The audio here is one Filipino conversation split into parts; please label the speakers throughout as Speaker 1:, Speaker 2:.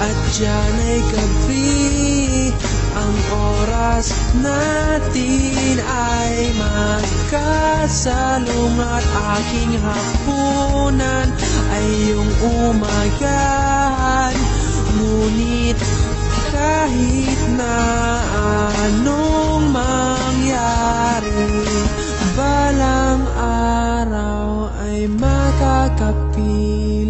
Speaker 1: at dyan ay gabi Ang oras natin ay magkasalong At aking hapunan ay yung umagahan Ngunit kahit na anong mangyari Balang araw ay makakapiling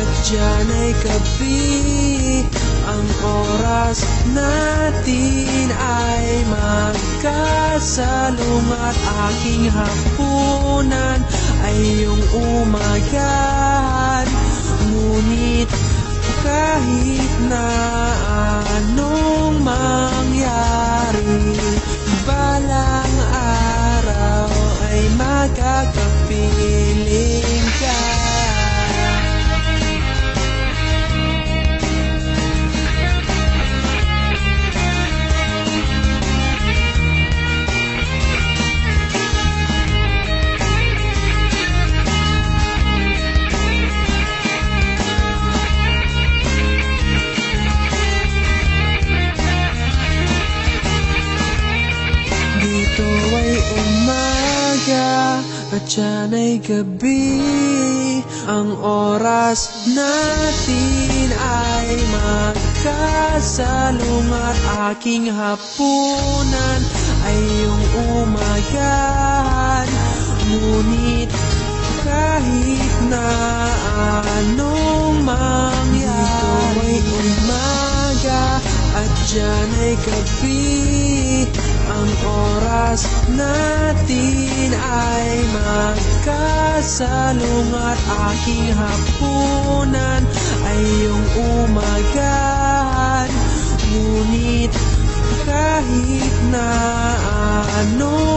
Speaker 1: at dyan ay gabi Ang oras natin ay magkasalong At aking hapunan ay yung umagahan. Ngunit kahit na anong mangyari Balang araw ay magkakapiling at dyan ay gabi. Ang oras natin ay magkasalong At aking hapunan ay yung umagahan. Ngunit kahit na anong mangyari Dito ay umaga at dyan ay gabi Ang oras natin ay magkasalong At aking hapunan ay yung umagahan. Ngunit kahit na ano